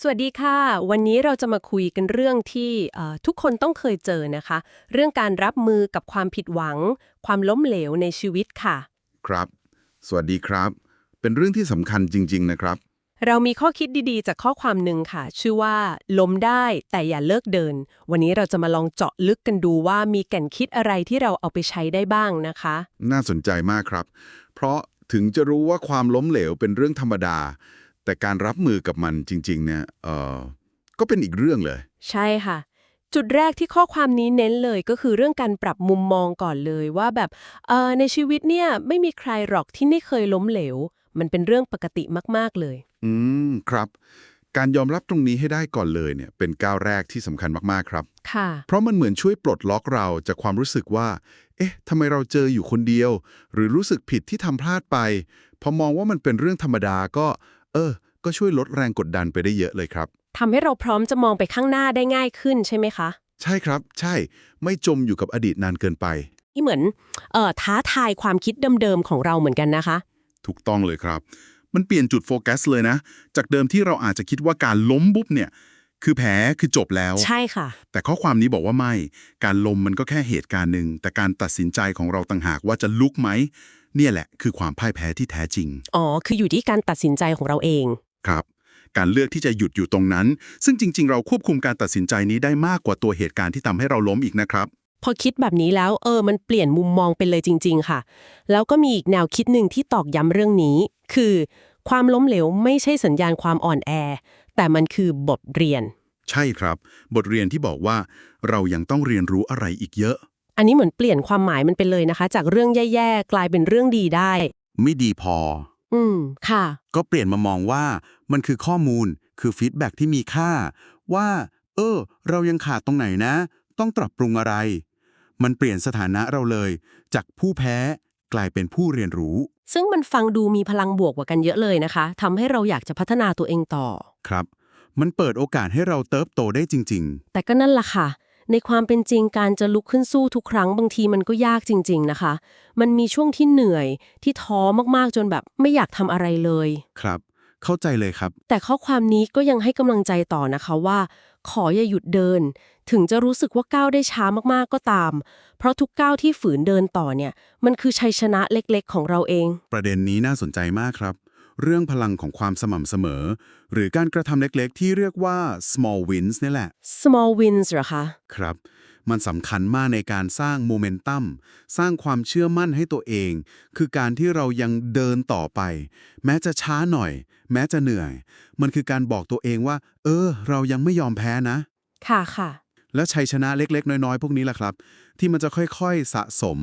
สวัสดีค่ะ วันนี้เราจะมาคุยกันเรื่องที่เอ่อทุกคนต้องเคยเจอนะคะ เรื่องการรับมือกับความผิดหวัง ความล้มเหลวในชีวิตค่ะ ครับ สวัสดีครับ เป็นเรื่องที่สำคัญจริง ๆ นะครับ เรามีข้อคิดดีๆ จากข้อความหนึ่งค่ะ ชื่อว่าล้มได้แต่อย่าเลิกเดิน วันนี้เราจะมาลองเจาะลึกกันดูว่ามีแก่นคิดอะไรที่เราเอาไปใช้ได้บ้างนะคะ น่าสนใจมากครับ เพราะถึงจะรู้ว่าความล้มเหลวเป็นเรื่องธรรมดา แต่การรับมือกับมันจริง ๆ เนี่ยเออก็เป็นอีกเรื่องเลย ใช่ค่ะ จุดแรกที่ข้อความนี้เน้นเลยก็คือเรื่องการปรับมุมมองก่อนเลยว่าแบบเอ่อในชีวิตเนี่ยไม่มีใครหรอกที่ไม่เคยล้มเหลว มันเป็นเรื่องปกติมาก ๆเลย อืมครับ การยอมรับตรงนี้ให้ได้ก่อนเลยเนี่ย เป็นก้าวแรกที่สำคัญมากๆครับ ค่ะ เพราะมันเหมือนช่วยปลดล็อกเราจากความรู้สึกว่า เอ๊ะทำไมเราเจออยู่คนเดียว หรือรู้สึกผิดที่ทำพลาดไป พอมองว่ามันเป็นเรื่องธรรมดาก็ เออ ก็ช่วยลดแรงกดดันไปได้เยอะเลยครับ ทำให้เราพร้อมจะมองไปข้างหน้าได้ง่ายขึ้นใช่ไหมคะ ใช่ครับ ใช่ ไม่จมอยู่กับอดีตนานเกินไป นี่เหมือนเอ่อท้าทายความคิดเดิมๆของเราเหมือนกันนะคะ ถูกต้องเลยครับ มันเปลี่ยนจุดโฟกัสเลยนะ จากเดิมที่เราอาจจะคิดว่าการล้มปุ๊บเนี่ย คือแผลคือจบแล้ว ใช่ค่ะ แต่ข้อความนี้บอกว่าไม่ การล้มมันก็แค่เหตุการณ์หนึ่ง แต่การตัดสินใจของเราต่างหากว่าจะลุกไหม เนี่ยแหละคือความพ่ายแพ้ที่แท้จริง อ๋อ คืออยู่ที่การตัดสินใจของเราเอง ครับ การเลือกที่จะหยุดอยู่ตรงนั้น ซึ่งจริง ๆ เราควบคุมการตัดสินใจนี้ได้มากกว่าตัวเหตุการณ์ที่ทำให้เราล้มอีกนะครับ พอคิดแบบนี้แล้ว เออ มันเปลี่ยนมุมมองไปเลยจริง ๆ ค่ะ แล้วก็มีอีกแนวคิดหนึ่งที่ตอกย้ำเรื่องนี้ คือ ความล้มเหลวไม่ใช่สัญญาณความอ่อนแอ แต่มันคือบทเรียน ใช่ครับ บทเรียนที่บอกว่า เรายังต้องเรียนรู้อะไรอีกเยอะ อันนี้เหมือนเปลี่ยนความหมายมันไปเลยนะคะ จากเรื่องแย่ๆ กลายเป็นเรื่องดีได้ ไม่ดีพอ อืม ค่ะ ก็เปลี่ยนมามองว่ามันคือข้อมูลคือฟีดแบ็กที่มีค่า ว่า เออ เรายังขาดตรงไหนนะ ต้องปรับปรุงอะไร มันเปลี่ยนสถานะเราเลย จากผู้แพ้กลายเป็นผู้เรียนรู้ ซึ่งมันฟังดูมีพลังบวกกว่ากันเยอะเลยนะคะทำให้เราอยากจะพัฒนาตัวเองต่อ ครับ มันเปิดโอกาสให้เราเติบโตได้จริงแต่ก็นั่นล่ะค่ะ ในความเป็นจริงการจะลุกขึ้นสู้ทุกครั้งบางทีมันก็ยากจริง ๆนะคะ มันมีช่วงที่เหนื่อยที่ท้อมากๆจนแบบไม่อยากทำอะไรเลยๆครับ เข้าใจเลยครับ แต่ข้อความนี้ก็ยังให้กำลังใจต่อนะคะว่า ขออย่าหยุดเดิน ถึงจะรู้สึกว่าก้าวได้ช้ามากๆก็ตาม เพราะทุกก้าวที่ฝืนเดินต่อเนี่ย มันคือชัยชนะเล็กๆ ของเราเอง ประเด็นนี้น่าสนใจมากครับ เรื่องพลังของความสม่ำเสมอ หรือการกระทำเล็กๆ ที่เรียกว่า small wins นี่แหละ small wins เหรอคะครับ มันสำคัญมากในการสร้างโมเมนตัมสร้างความเชื่อมั่นให้ตัวเอง คือการที่เรายังเดินต่อไป แม้จะช้าหน่อย แม้จะเหนื่อย มันคือการบอกตัวเองว่า เออ เรายังไม่ยอมแพ้นะ ค่ะค่ะและชัยชนะเล็ก ๆ น้อยๆ พวกนี้แหละครับ ที่มันจะค่อยๆสะสม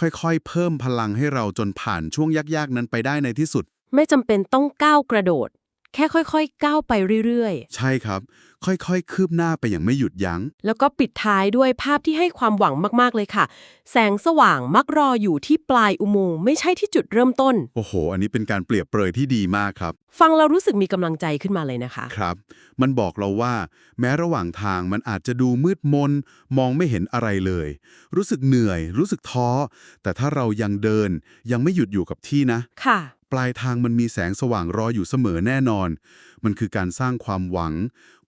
ค่อยๆ เพิ่มพลังให้เราจนผ่านช่วงยาก ๆ นั้นไปได้ในที่สุด ไม่จำเป็นต้องก้าวกระโดด แค่ค่อยๆ ก้าวไปเรื่อยใช่ครับ ค่อยๆ คืบหน้าไปอย่างไม่หยุดยัง้ง ๆ แล้วก็ปิดท้ายด้วยภาพที่ให้ความหวังมากๆเลยค่ะ แสงสว่างมักรออยู่ที่ปลายอุโมงค์ไม่ใช่ที่จุดเริ่มต้น โอ้โห อันนี้เป็นการเปรียบเปรยที่ดีมากครับ ฟังเรารู้สึกมีกำลังใจขึ้นมาเลยนะคะ ครับ มันบอกเราว่า แม้ระหว่างทางมันอาจจะดูมืดมน มองไม่เห็นอะไรเลย รู้สึกเหนื่อย รู้สึกท้อ แต่ถ้าเรายังเดิน ยังไม่หยุดอยู่กับที่นะ ค่ะ ปลายทางมันมีแสงสว่างรออยู่เสมอแน่นอน มันคือการสร้างความหวัง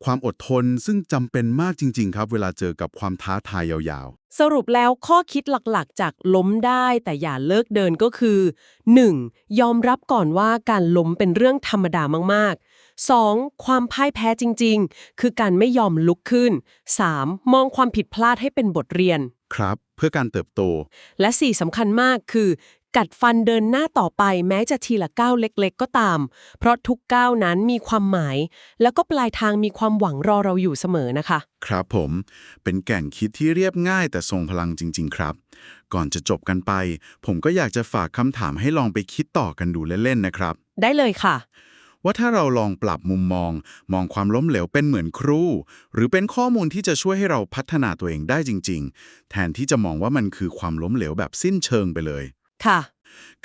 ความอดทนซึ่งจำเป็นมากจริง ๆ ครับ เวลาเจอกับความท้าทายยาวสรุปแล้วข้อคิดหลักๆ จากล้มได้แต่อย่าเลิกเดินก็คือ 1. ยอมรับก่อนว่าการล้มเป็นเรื่องธรรมดามากๆ 2. ความพ่ายแพ้จริง ๆ คือการไม่ยอมลุกขึ้น 3. มองความผิดพลาดให้เป็นบทเรียนๆครับ เพื่อการเติบโต และ 4สำคัญมากคือ กัดฟันเดินหน้าต่อไปแม้จะทีละก้าวเล็กๆ ก็ตาม เพราะทุกก้าวนั้นมีความหมาย แล้วก็ปลายทางมีความหวังรอเราอยู่เสมอนะคะ ครับผม เป็นแก่นคิดที่เรียบง่ายแต่ทรงพลังจริง ๆ ครับ ก่อนจะจบกันไป ผมก็อยากจะฝากคำถามให้ลองไปคิดต่อกันดูเล่นๆนะครับ ได้เลยค่ะ ว่าถ้าเราลองปรับมุมมอง มองความล้มเหลวเป็นเหมือนครู หรือเป็นข้อมูลที่จะช่วยให้เราพัฒนาตัวเองได้จริง ๆ แทนที่จะมองว่ามันคือความล้มเหลวแบบสิ้นเชิงไปเลย ค่ะ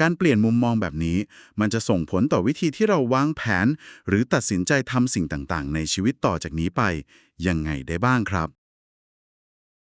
การเปลี่ยนมุมมองแบบนี้ มันจะส่งผลต่อวิธีที่เราวางแผน หรือตัดสินใจทำสิ่งต่างๆ ในชีวิตต่อจากนี้ไป ยังไงได้บ้างครับ